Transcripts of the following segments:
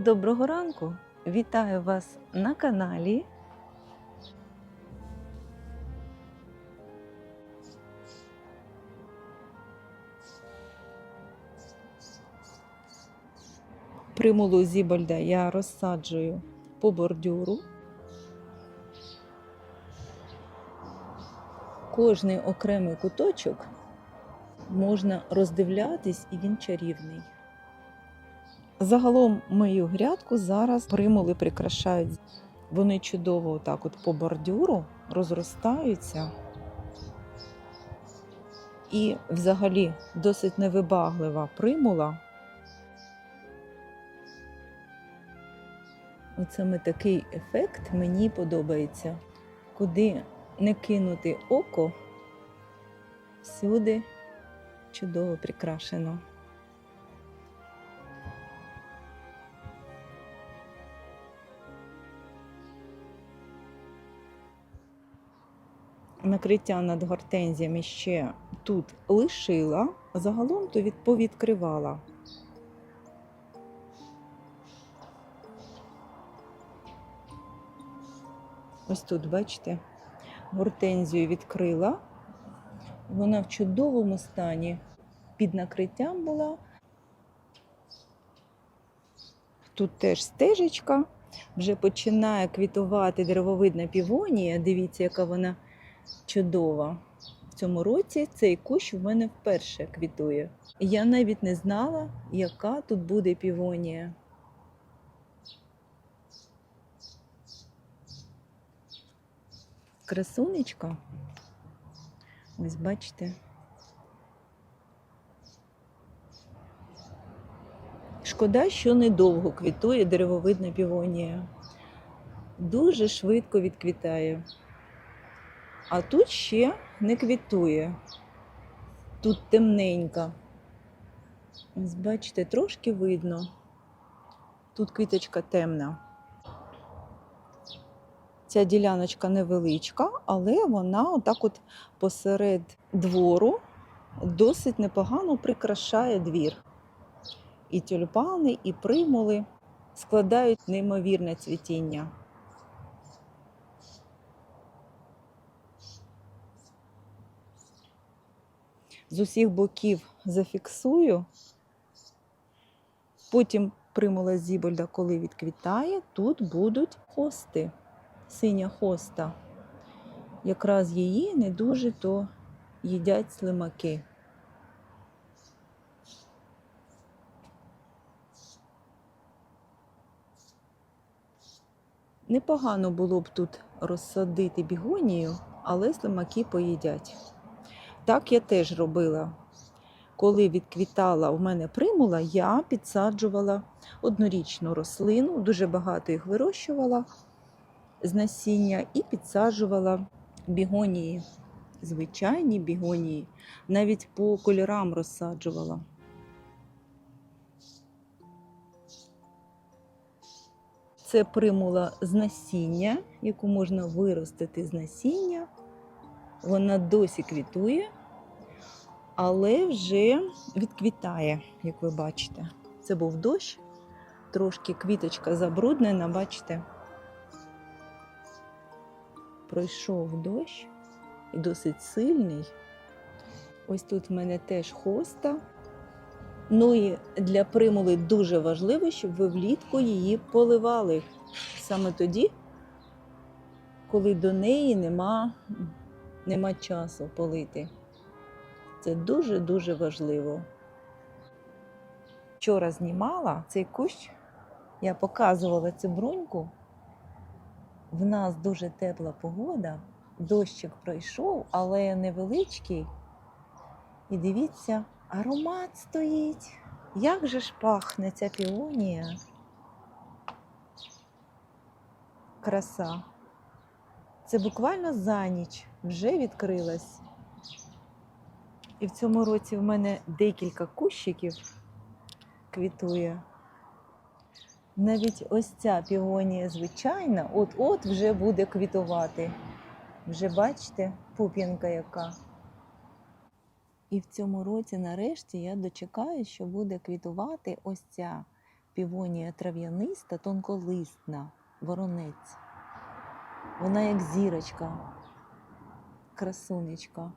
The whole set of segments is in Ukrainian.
Доброго ранку! Вітаю вас на каналі. Примулу Зібальда я розсаджую по бордюру. Кожний окремий куточок можна роздивлятись, і він чарівний. Загалом мою грядку зараз примули прикрашають. Вони чудово отак от по бордюру розростаються. І взагалі досить невибаглива примула. Оце ми такий ефект мені подобається. Куди не кинути око, всюди чудово прикрашено. Накриття над гортензіями ще тут лишила, загалом то повідкривала. Ось тут, бачите, гортензію відкрила. Вона в чудовому стані під накриттям була. Тут теж стежечка, вже починає квітувати деревовидна півонія. Дивіться, яка вона чудова. В цьому році цей кущ в мене вперше квітує. Я навіть не знала, яка тут буде півонія. Красунечка. Ось бачите. Шкода, що недовго квітує деревовидна півонія. Дуже швидко відквітає. А тут ще не квітує. Тут темненько. Ось бачите, трошки видно. Тут квіточка темна. Ця діляночка невеличка, але вона отак от посеред двору досить непогано прикрашає двір. І тюльпани, і примули складають неймовірне цвітіння. З усіх боків зафіксую. Потім примула зібольда, коли відквітає, тут будуть хости, синя хоста. Якраз її не дуже то їдять слимаки. Непогано було б тут розсадити бігонію, але слимаки поїдять. Так я теж робила. Коли відквітала у мене примула, я підсаджувала однорічну рослину, дуже багато їх вирощувала з насіння і підсаджувала бігонії, звичайні бігонії, навіть по кольорам розсаджувала. Це примула з насіння, яку можна виростити з насіння. Вона досі квітує, але вже відквітає, як ви бачите. Це був дощ, трошки квіточка забруднена, бачите? Пройшов дощ і досить сильний. Ось тут в мене теж хоста. Ну і для примули дуже важливо, щоб ви влітку її поливали саме тоді, коли до неї нема нема часу полити. Це дуже-дуже важливо. Вчора знімала цей кущ, я показувала цю бруньку. В нас дуже тепла погода, дощик пройшов, але невеличкий. І дивіться, аромат стоїть. Як же ж пахне ця піонія? Краса. Це буквально за ніч вже відкрилась. І в цьому році в мене декілька кущиків квітує. Навіть ось ця піонія звичайна, от-от вже буде квітувати. Вже бачите, пуп'янка яка. І в цьому році, нарешті, я дочекаю, що буде квітувати ось ця півонія трав'яниста, тонколистна, воронець. Вона як зірочка, красунечка.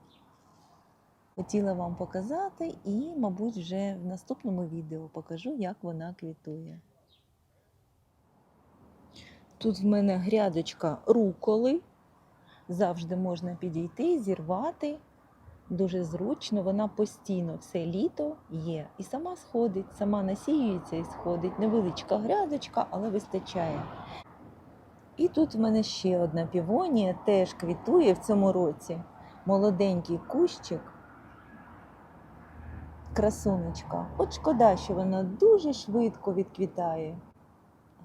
Хотіла вам показати і, мабуть, вже в наступному відео покажу, як вона квітує. Тут в мене грядочка руколи. Завжди можна підійти, зірвати. Дуже зручно, вона постійно все літо є. І сама сходить, сама насіюється і сходить. Невеличка грядочка, але вистачає. І тут в мене ще одна півонія, теж квітує в цьому році. Молоденький кущик. Красунечка. От шкода, що вона дуже швидко відквітає.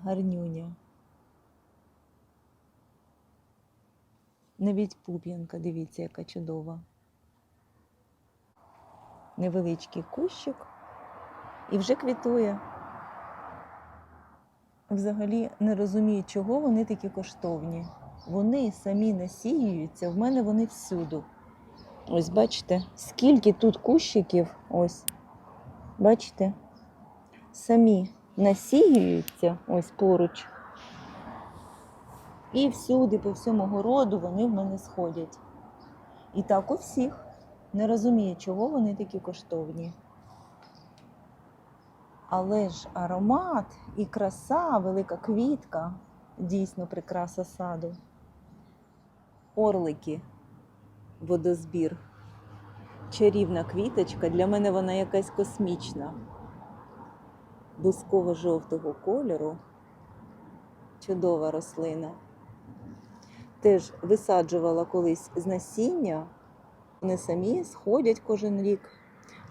Гарнюня. Навіть пуп'янка, дивіться, яка чудова. Невеличкий кущик і вже квітує. Взагалі не розумію, чого вони такі коштовні. Вони самі насіюються, в мене вони всюду. Ось бачите, скільки тут кущиків, ось, бачите, самі насіюються ось поруч. І всюди, по всьому городу, вони в мене сходять. І так у всіх. Не розумію, чого вони такі коштовні. Але ж аромат і краса, велика квітка, дійсно прикраса саду. Орлики, водозбір. Чарівна квіточка, для мене вона якась космічна. Бусково-жовтого кольору. Чудова рослина. Теж висаджувала колись з насіння. Вони самі сходять кожен рік.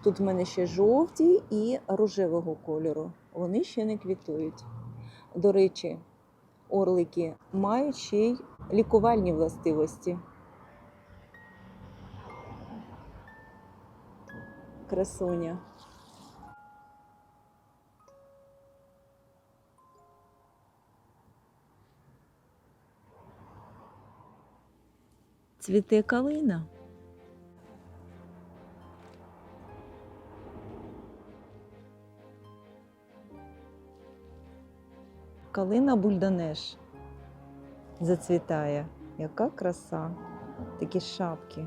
Тут в мене ще жовті і рожевого кольору. Вони ще не квітують. До речі, орлики мають ще й лікувальні властивості. Красуня. Цвіте калина. Калина бульданеш зацвітає. Яка краса. Такі шапки,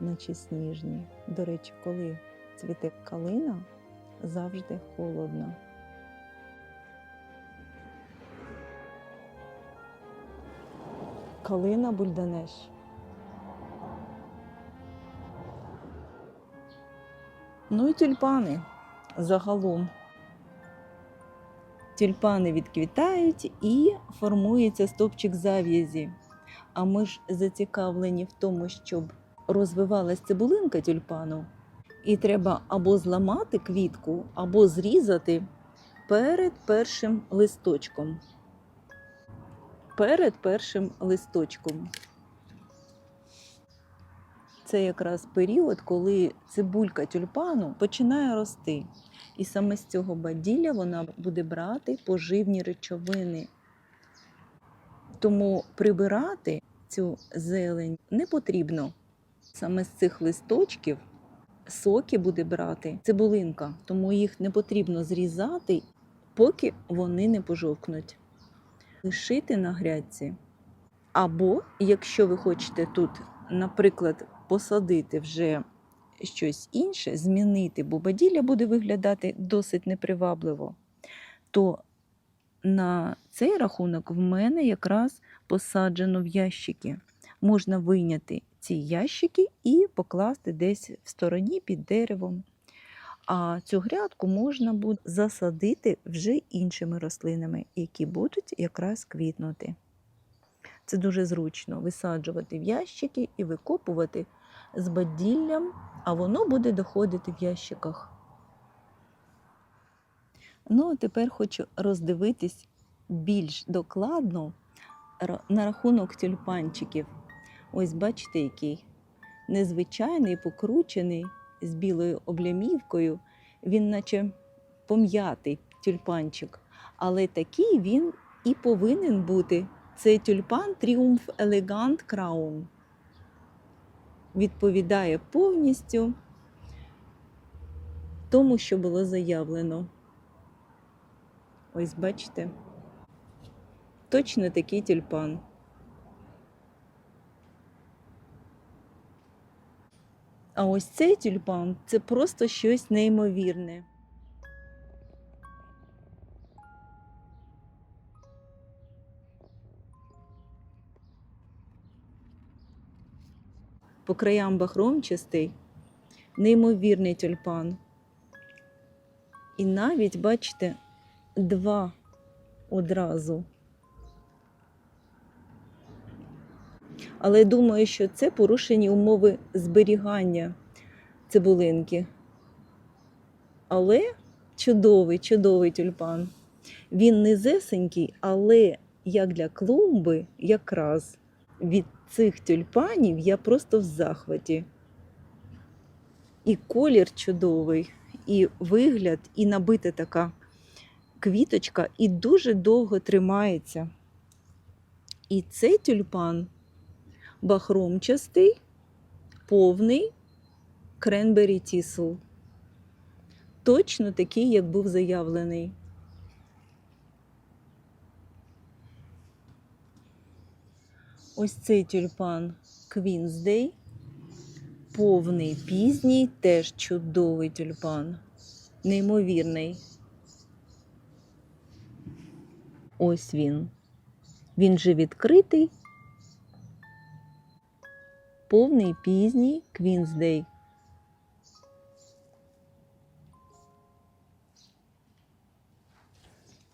наче сніжні. До речі, коли цвіте калина, завжди холодно. Калина бульданеш. Ну і тюльпани загалом. Тюльпани відквітають і формується стовпчик зав'язі. А ми ж зацікавлені в тому, щоб розвивалась цибулинка тюльпану. І треба або зламати квітку, або зрізати перед першим листочком. Перед першим листочком. Це якраз період, коли цибулька тюльпану починає рости. І саме з цього баділля вона буде брати поживні речовини. Тому прибирати цю зелень не потрібно. Саме з цих листочків соки буде брати цибулинка, тому їх не потрібно зрізати, поки вони не пожовкнуть. Лишити на грядці. Або, якщо ви хочете тут, наприклад, посадити вже щось інше, змінити, бо баділля буде виглядати досить непривабливо, то на цей рахунок в мене якраз посаджено в ящики. Можна вийняти ці ящики і покласти десь в стороні під деревом. А цю грядку можна буде засадити вже іншими рослинами, які будуть якраз квітнути. Це дуже зручно висаджувати в ящики і викопувати з баділлям, а воно буде доходити в ящиках. Ну, а тепер хочу роздивитись більш докладно на рахунок тюльпанчиків. Ось бачите, який незвичайний, покручений з білою облямівкою. Він наче пом'ятий тюльпанчик. Але такий він і повинен бути. Це тюльпан Тріумф Елегант Краун. Відповідає повністю тому, що було заявлено. Ось бачите. Точно такий тюльпан. А ось цей тюльпан це просто щось неймовірне. По краям бахромчастий, неймовірний тюльпан. І навіть, бачите, два одразу. Але думаю, що це порушені умови зберігання цибулинки. Але чудовий, чудовий тюльпан. Він низесенький, але як для клумби, якраз від цих тюльпанів я просто в захваті. І колір чудовий, і вигляд, і набита така квіточка, і дуже довго тримається. І цей тюльпан бахромчастий, повний кренбері тісл. Точно такий, як був заявлений. Ось цей тюльпан Квінсдей. Повний пізній, теж чудовий тюльпан. Неймовірний. Ось він. Він же відкритий. Повний пізній Квінсдей.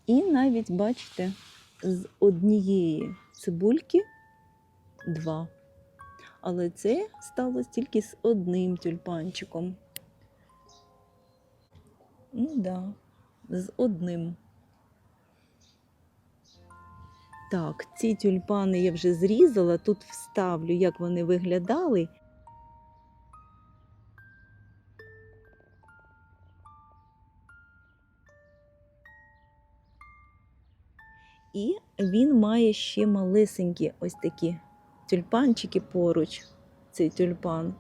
І навіть, бачите, з однієї цибульки два. Але це сталося тільки з одним тюльпанчиком. Ну да, з одним. Так, ці тюльпани я вже зрізала, тут вставлю, як вони виглядали. І він має ще малесенькі ось такі тюльпанчики поруч. Цей тюльпан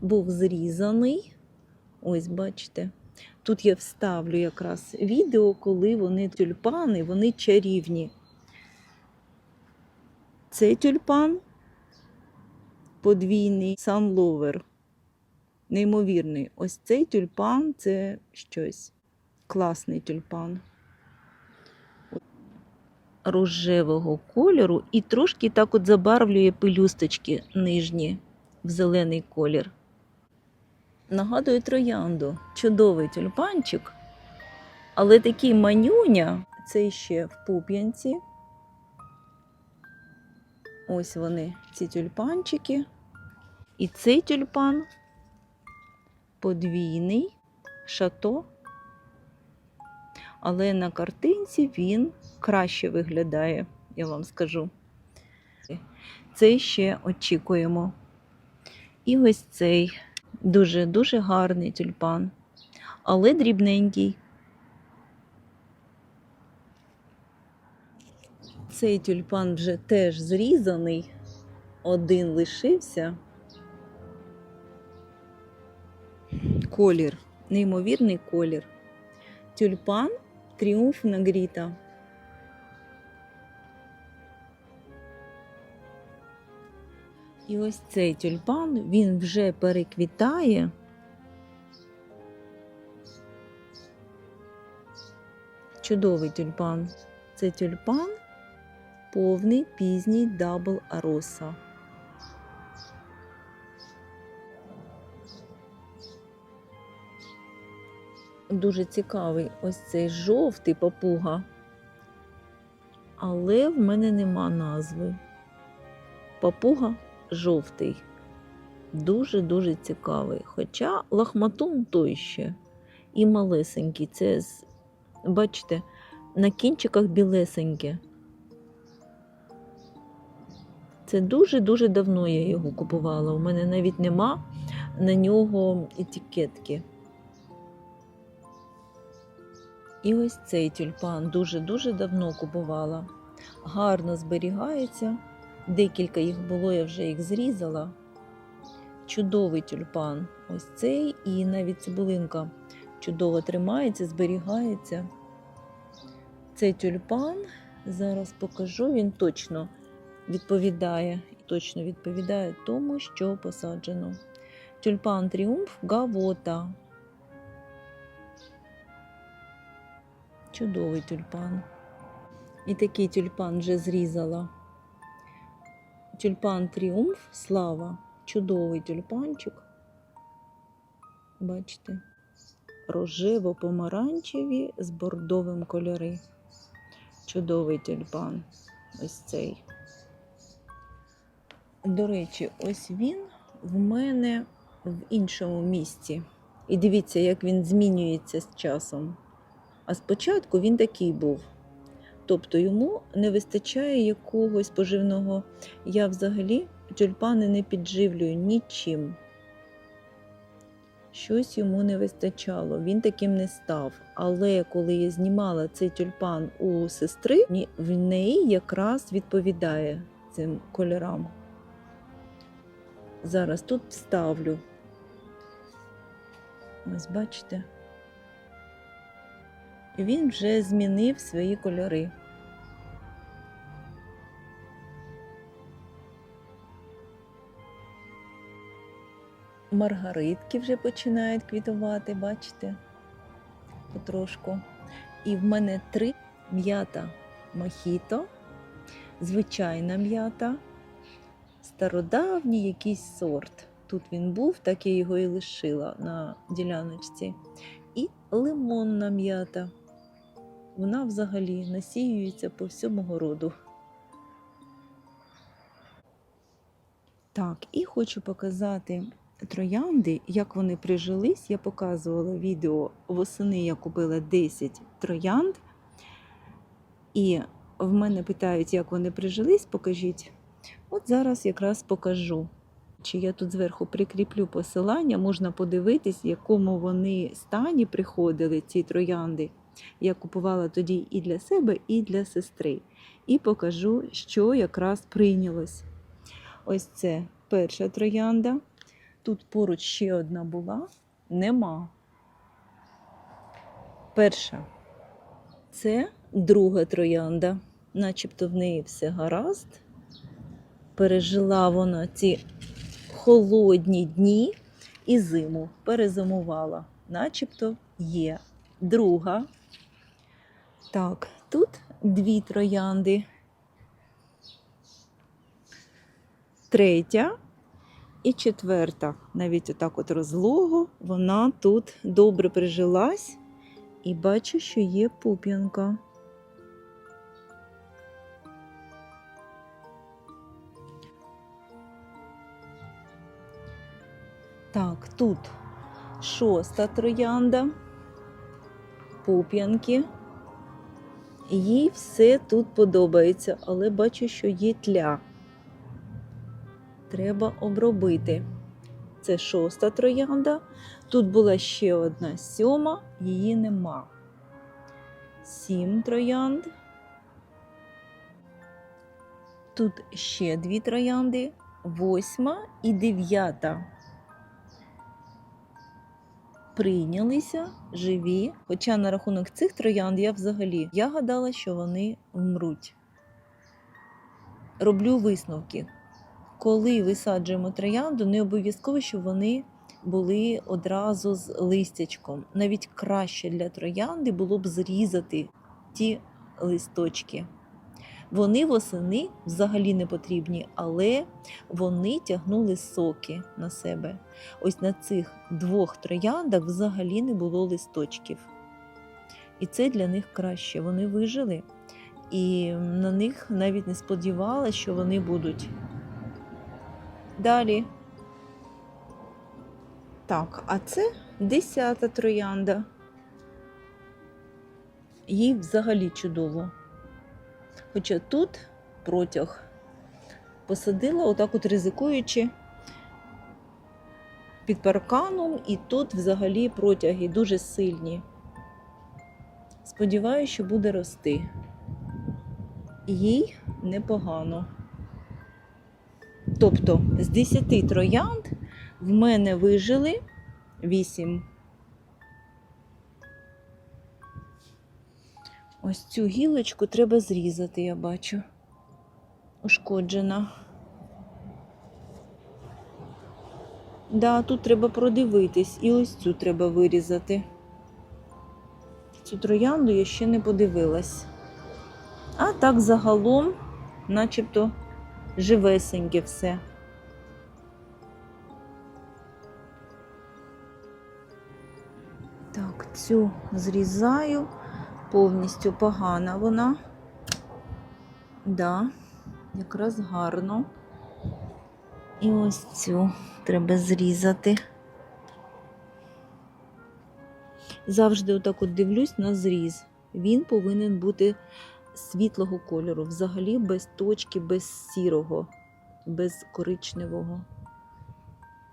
був зрізаний. Ось, бачите. Тут я вставлю якраз відео, коли вони тюльпани, вони чарівні. Цей тюльпан подвійний санловер. Неймовірний. Ось цей тюльпан це щось. Класний тюльпан. Рожевого кольору і трошки так от забарвлює пелюсточки нижні в зелений колір. Нагадує троянду. Чудовий тюльпанчик. Але такий манюня, це ще в пуп'янці. Ось вони, ці тюльпанчики. І цей тюльпан подвійний шато. Але на картинці він краще виглядає, я вам скажу. Цей ще очікуємо. І ось цей дуже-дуже гарний тюльпан, але дрібненький. Цей тюльпан вже теж зрізаний, один лишився. Колір, неймовірний колір. Тюльпан Тріумф Нагріта. І ось цей тюльпан, він вже переквітає. Чудовий тюльпан. Це тюльпан повний пізній дабл ароса. Дуже цікавий ось цей жовтий папуга. Але в мене нема назви. Папуга жовтий. Дуже-дуже цікавий. Хоча лахматун той ще і малесенький. Це, бачите, на кінчиках білесеньке. Це дуже-дуже давно я його купувала. У мене навіть нема на нього етикетки. І ось цей тюльпан дуже-дуже давно купувала. Гарно зберігається. Декілька їх було, я вже їх зрізала. Чудовий тюльпан. Ось цей, і навіть цибулинка чудово тримається, зберігається. цей тюльпан. Зараз покажу, він точно відповідає, точно відповідає тому, що посаджено. Тюльпан Тріумф Гавота. Чудовий тюльпан. І такий тюльпан вже зрізала. Тюльпан Тріумф Слава. Чудовий тюльпанчик. Бачите? Рожево-помаранчеві з бордовим кольори. Чудовий тюльпан. Ось цей. До речі, ось він в мене в іншому місці. І дивіться, як він змінюється з часом. А спочатку він такий був. Тобто йому не вистачає якогось поживного. Я взагалі тюльпани не підживлюю нічим. Щось йому не вистачало, він таким не став. Але коли я знімала цей тюльпан у сестри, в неї якраз відповідає цим кольорам. Зараз тут вставлю. Ось бачите. Він вже змінив свої кольори. Маргаритки вже починають квітувати, бачите? Потрошку. І в мене три м'ята мохіто, звичайна м'ята, стародавній якийсь сорт. Тут він був, так я його і лишила на діляночці. І лимонна м'ята. Вона взагалі насіюється по всьому городу. Так, і хочу показати троянди, як вони прижились. Я показувала відео восени, я купила 10 троянд. І в мене питають, як вони прижились, покажіть. От зараз якраз покажу. Чи я тут зверху прикріплю посилання, можна подивитись, в якому вони стані приходили, ці троянди. Я купувала тоді і для себе, і для сестри. І покажу, що якраз прийнялось. Ось це перша троянда. Тут поруч ще одна була, нема. Перша. Це друга троянда, начебто в неї все гаразд. Пережила вона ці холодні дні і зиму перезимувала, начебто є. Друга. Так, тут дві троянди. Третя і четверта. Навіть отак от розлого, вона тут добре прижилась. І бачу, що є пуп'янка. Тут шоста троянда, пуп'янки. Їй все тут подобається, але бачу, що є тля. Треба обробити. Це шоста троянда. Тут була ще одна сьома, її нема. Сім троянд. Тут ще дві троянди, восьма і дев'ята. Прийнялися живі. Хоча на рахунок цих троянд я взагалі я гадала, що вони вмруть. Роблю висновки. Коли висаджуємо троянду, не обов'язково, щоб вони були одразу з листячком. Навіть краще для троянди було б зрізати ті листочки. Вони восени взагалі не потрібні, але вони тягнули соки на себе. Ось на цих двох трояндах взагалі не було листочків. І це для них краще. Вони вижили, і на них навіть не сподівалася, що вони будуть. Далі. Так, а це десята троянда. Їй взагалі чудово. Хоча тут протяг посадила, отак от ризикуючи під парканом, і тут взагалі протяги дуже сильні. Сподіваюся, що буде рости. Їй непогано. Тобто з 10 троянд в мене вижили 8. Ось цю гілочку треба зрізати, я бачу. Ушкоджена. Да, тут треба продивитись, і ось цю треба вирізати. Цю троянду я ще не подивилась. А так загалом, начебто, живесеньке все. Так, цю зрізаю. Повністю погана вона. Да, якраз гарно. І ось цю треба зрізати. Завжди отак от дивлюсь на зріз. Він повинен бути світлого кольору, взагалі без точки, без сірого, без коричневого.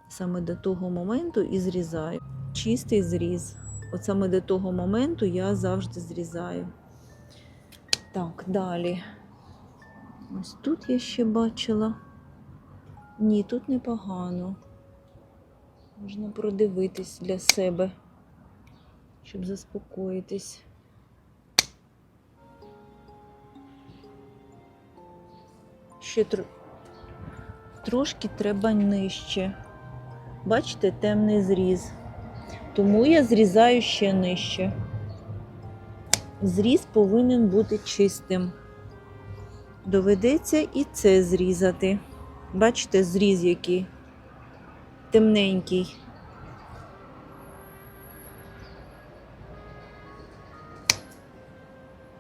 Саме до того моменту і зрізаю. Чистий зріз. От саме до того моменту я завжди зрізаю. Так, далі. Ось тут я ще бачила. Ні, тут непогано. Можна продивитись для себе, щоб заспокоїтись. Ще тр... трошки треба нижче. Бачите, темний зріз. Тому я зрізаю ще нижче. Зріз повинен бути чистим. Доведеться і це зрізати. Бачите, зріз який темненький.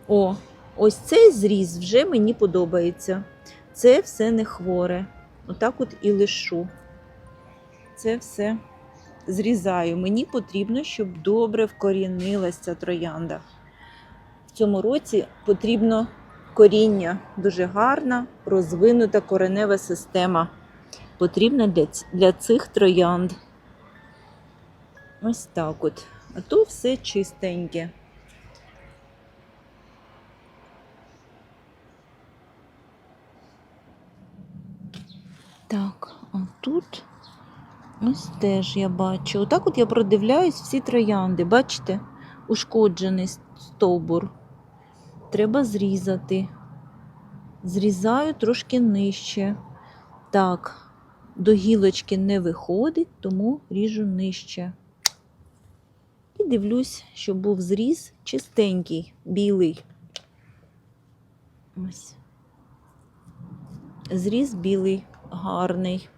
О, ось цей зріз вже мені подобається. Це все не хворе. Отак от і лишу. Це все зрізаю. Мені потрібно, щоб добре вкорінилася ця троянда. В цьому році потрібно коріння дуже гарна, розвинута коренева система. Потрібна для, для цих троянд. Ось так от. А то все чистеньке. Так, ось теж я бачу. Отак от я продивляюсь всі троянди. Бачите? Ушкоджений стовбур. Треба зрізати. Зрізаю трошки нижче. Так, до гілочки не виходить, тому ріжу нижче. І дивлюсь, щоб був зріз чистенький, білий. Ось. Зріз білий, гарний.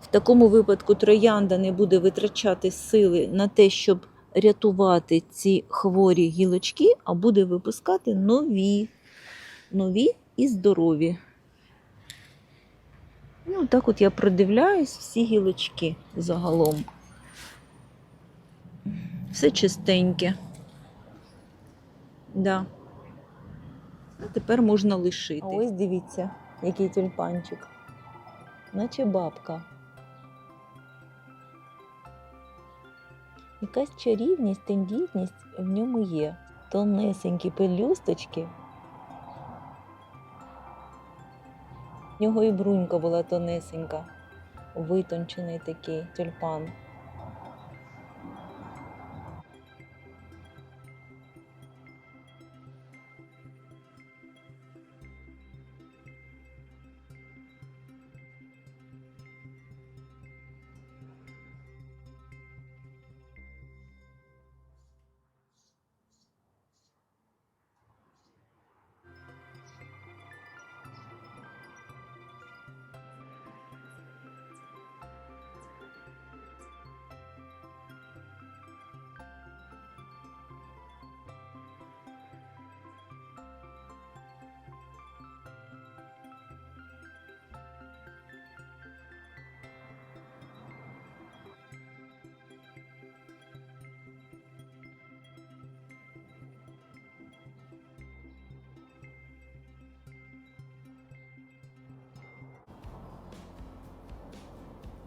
В такому випадку троянда не буде витрачати сили на те, щоб рятувати ці хворі гілочки, а буде випускати нові, нові і здорові. Ну, так от я продивляюсь всі гілочки загалом. Все чистеньке. Да. А тепер можна лишити. А ось дивіться, який тюльпанчик. Наче бабка. Якась чарівність, тендітність в ньому є. Тонесенькі пелюсточки. В нього і брунька була тонесенька, витончений такий тюльпан.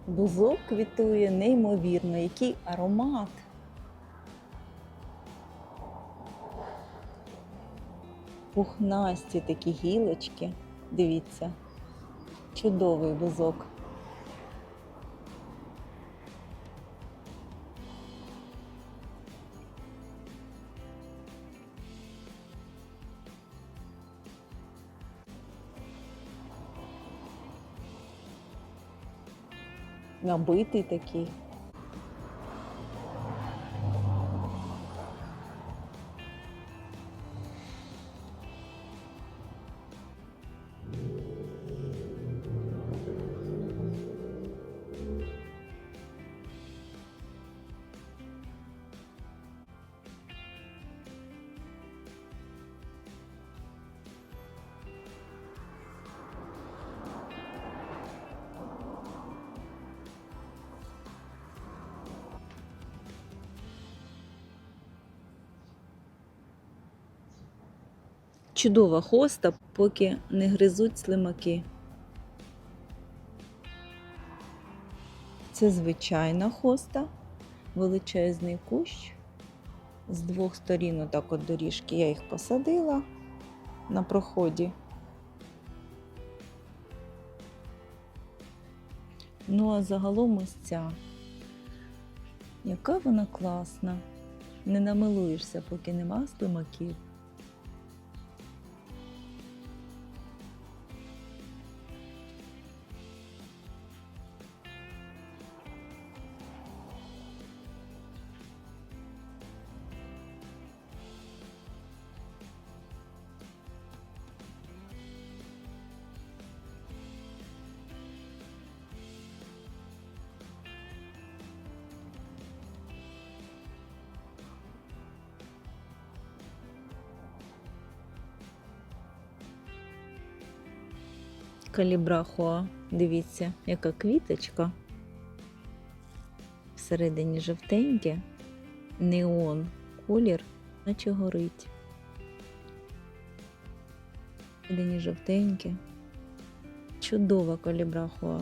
Бузок квітує неймовірно, який аромат. Пухнасті такі гілочки. Дивіться, чудовий бузок. Набитий такий. Чудова хоста, поки не гризуть слимаки. Це звичайна хоста, величезний кущ. З двох сторін отак от доріжки я їх посадила на проході. Ну, а загалом ось ця. Яка вона класна. Не намилуєшся, поки нема слимаків. Калібрахоа. Дивіться, яка квіточка. Всередині жовтеньке, неон колір, наче горить. Всередині жовтеньке. Чудова калібрахоа.